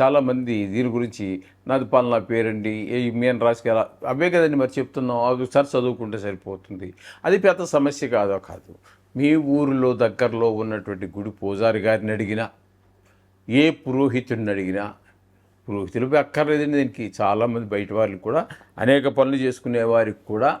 చాలామంది దీని గురించి నాది పాలన పేరండి ఏ మేన్ రాశికి ఎలా అవే కదండి మరి చెప్తున్నాం అవి ఒకసారి చదువుకుంటే సరిపోతుంది. అది పెద్ద సమస్య కాదో కాదు. మీ ఊరిలో దగ్గరలో ఉన్నటువంటి గుడి పూజారి గారిని అడిగినా ఏ పురోహితుడిని అడిగినా పురోహితులు అక్కర్లేదండి దీనికి. చాలామంది బయట వాళ్ళకి కూడా అనేక పనులు చేసుకునే వారికి కూడా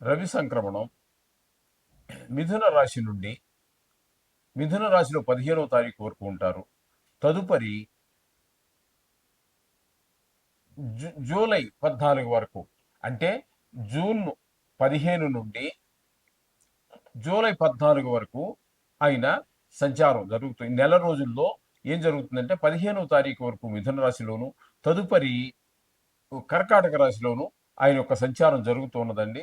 రవి సంక్రమణం మిథున రాశి నుండి మిథున రాశిలో పదిహేనవ తారీఖు వరకు ఉంటారు. తదుపరి జూలై పద్నాలుగు వరకు అంటే జూన్ పదిహేను నుండి జూలై పద్నాలుగు వరకు ఆయన సంచారం జరుగుతుంది నెల రోజుల్లో ఏం జరుగుతుందంటే పదిహేనవ తారీఖు వరకు మిథున రాశిలోను తదుపరి కర్కాటక రాశిలోను ఆయన యొక్క సంచారం జరుగుతూ ఉన్నదండి.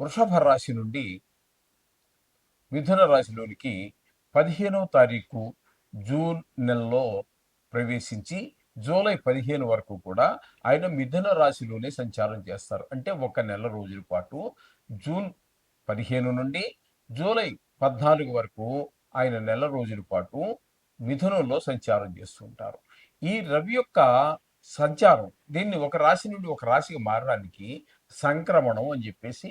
వృషభ రాశి నుండి మిథున రాశిలోనికి పదిహేనవ తారీఖు జూన్ నెలలో ప్రవేశించి జూలై పదిహేను వరకు కూడా ఆయన మిథున రాశిలోనే సంచారం చేస్తారు. అంటే ఒక నెల రోజుల పాటు జూన్ పదిహేను నుండి జూలై పద్నాలుగు వరకు ఆయన నెల రోజుల పాటు మిథునంలో సంచారం చేస్తుంటారు ఈ రవి యొక్క సంచారం దీన్ని ఒక రాశి నుండి ఒక రాశికి మారడానికి సంక్రమణం అని చెప్పేసి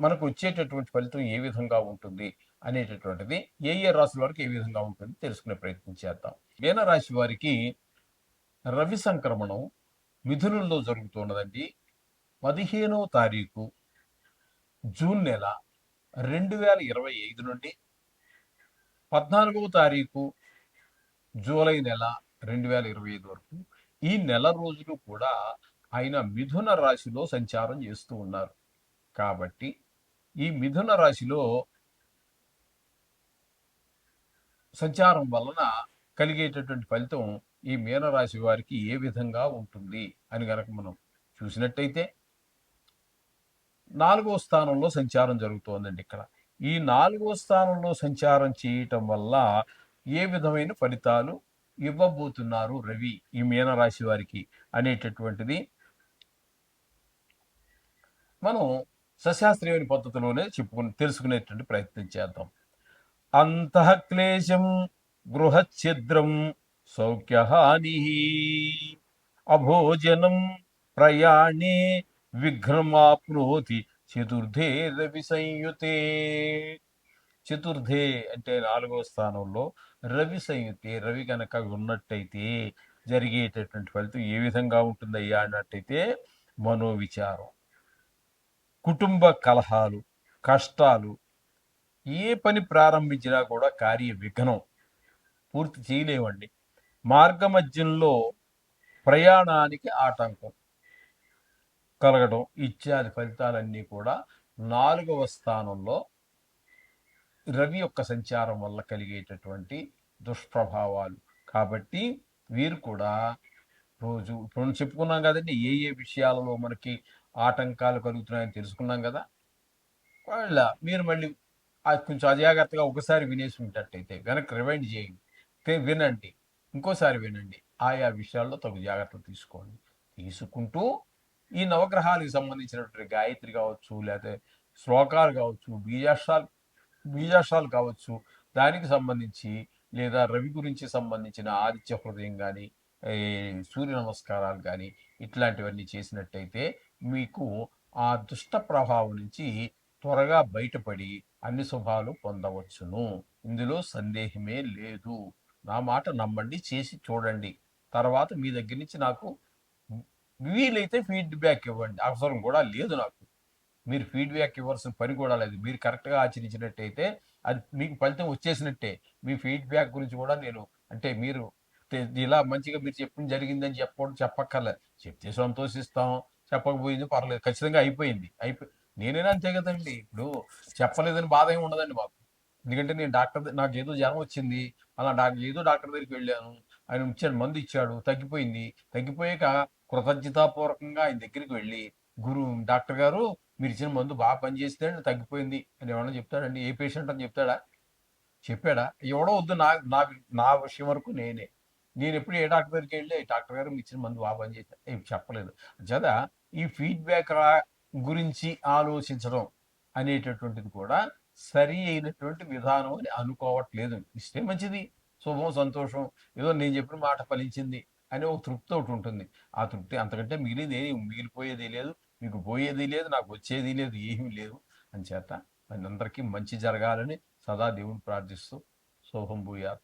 మనకు వచ్చేటటువంటి ఫలితం ఏ విధంగా ఉంటుంది అనేటటువంటిది ఏ ఏ రాశి వారికి ఏ విధంగా ఉంటుంది తెలుసుకునే ప్రయత్నం చేద్దాం. మీనరాశి వారికి రవి సంక్రమణం మిథునుల్లో జరుగుతున్నదండి. పదిహేనవ తారీఖు జూన్ నెల రెండు వేల ఇరవై ఐదు నుండి పద్నాలుగవ తారీఖు జూలై నెల రెండు వేల ఇరవై ఐదు వరకు ఈ నెల రోజులు కూడా ఆయన మిథున రాశిలో సంచారం చేస్తూ ఉన్నారు. కాబట్టి ఈ మిథున రాశిలో సంచారం వలన కలిగేటటువంటి ఫలితం ఈ మీనరాశి వారికి ఏ విధంగా ఉంటుంది అని గనక మనం చూసినట్టయితే నాలుగో స్థానంలో సంచారం జరుగుతోందండి ఇక్కడ. ఈ నాలుగో స్థానంలో సంచారం చేయటం వల్ల ఏ విధమైన ఫలితాలు ఇవ్వబోతున్నారు రవి ఈ మీనరాశి వారికి అనేటటువంటిది? మనం సశాస్త్రీయమైన పద్ధతిలోనే చెప్పుకుని తెలుసుకునేటువంటి ప్రయత్నం చేద్దాం. అంతఃక్లేశం గృహఛిద్రం సౌఖ్యహాని. అభోజనం ప్రయాణే విఘ్నమాప్నోతి చతుర్థే రవి సంయుతే. చతుర్థే అంటే నాలుగో స్థానంలో రవి సంయుతే రవి కనుక ఉన్నట్టయితే జరిగేటటువంటి ఫలితం ఏ విధంగా ఉంటుందయ్యా అన్నట్టయితే మనోవిచారం. కుటుంబ కలహాలు కష్టాలు ఏ పని ప్రారంభించినా కూడా కార్య విఘ్నం పూర్తి చేయలేవండి. మార్గమధ్యంలో ప్రయాణానికి ఆటంకం కలగడం ఇత్యాది ఫలితాలన్నీ కూడా నాలుగవ స్థానంలో రవి యొక్క సంచారం వల్ల కలిగేటటువంటి దుష్ప్రభావాలు. కాబట్టి వీరు కూడా రోజు ఇప్పుడు మనం చెప్పుకున్నాం కదండి. ఏ ఏ విషయాలలో మనకి ఆటంకాలు కలుగుతున్నాయని తెలుసుకున్నాం కదా? వాళ్ళ మీరు మళ్ళీ కొంచెం అజాగ్రత్తగా ఒకసారి వినేసి ఉంటట్టయితే వెనక్కి రివైండ్ చేయండి. వినండి. ఇంకోసారి వినండి. ఆయా విషయాల్లో తగు జాగ్రత్తలు తీసుకోండి. తీసుకుంటూ ఈ నవగ్రహాలకు సంబంధించినటువంటి గాయత్రి కావచ్చు లేకపోతే శ్లోకాలు కావచ్చు బీజాక్షాలు బీజాక్షాలు కావచ్చు దానికి సంబంధించి లేదా రవి గురించి సంబంధించిన ఆదిత్య హృదయం కానీ సూర్య నమస్కారాలు కానీ ఇట్లాంటివన్నీ చేసినట్టయితే మీకు ఆ దుష్ట ప్రభావం నుంచి త్వరగా బయటపడి అన్ని శుభాలు పొందవచ్చును. ఇందులో సందేహమే లేదు. నా మాట నమ్మండి చేసి చూడండి. తర్వాత మీ దగ్గర నుంచి నాకు వీలైతే ఫీడ్బ్యాక్ ఇవ్వండి. అవసరం కూడా లేదు నాకు. మీరు ఫీడ్బ్యాక్ ఇవ్వాల్సిన పని కూడా లేదు. మీరు కరెక్ట్గా ఆచరించినట్టయితే అది మీకు ఫలితం వచ్చేసినట్టే. మీ ఫీడ్బ్యాక్ గురించి కూడా నేను అంటే మీరు ఇలా మంచిగా మీరు చెప్పడం జరిగిందని చెప్పడం చెప్పక్కర్లేదు చెప్తే సంతోషిస్తాం చెప్పకపోయింది పర్లేదు ఖచ్చితంగా అయిపోయింది. అయిపోయి నేనైనా అంతే కదండి. ఇప్పుడు చెప్పలేదని బాధ ఏమి ఉండదండి మాకు. ఎందుకంటే నేను డాక్టర్ నాకు ఏదో జ్వరం వచ్చింది. అలా డాక్టర్ ఏదో డాక్టర్ దగ్గరికి వెళ్ళాను. ఆయన ఇచ్చాడు మందు ఇచ్చాడు తగ్గిపోయింది. తగ్గిపోయాక కృతజ్ఞతాపూర్వకంగా ఆయన దగ్గరికి వెళ్ళి గురు డాక్టర్ గారు మీరు ఇచ్చిన మందు బాగా పనిచేస్తే తగ్గిపోయింది అని ఏమన్నా చెప్తాడండి? ఏ పేషెంట్ అని చెప్తాడా? చెప్పాడా? ఎవడో వద్దు నా నా నా విషయం వరకు నేనే. నేను ఎప్పుడు ఏ డాక్టర్ దగ్గరికి వెళ్ళి డాక్టర్ గారు మీ ఇచ్చిన మందు బాగా పనిచేస్తా ఏం చెప్పలేదు. జద ఈ ఫీడ్బ్యాక్ గురించి ఆలోచించడం అనేటటువంటిది కూడా సరి అయినటువంటి విధానం అని అనుకోవట్లేదు. ఇస్తే మంచిది. శుభం సంతోషం. ఏదో నేను చెప్పిన మాట ఫలించింది అనే ఒక తృప్తి ఒకటి ఉంటుంది. ఆ తృప్తి అంతకంటే మిగిలింది మిగిలిపోయేది లేదు. మీకు పోయేది లేదు నాకు వచ్చేది లేదు ఏమీ లేదు. అని చేత అందరికీ మంచి జరగాలని సదా దేవుని ప్రార్థిస్తూ శోభం భూయాత్.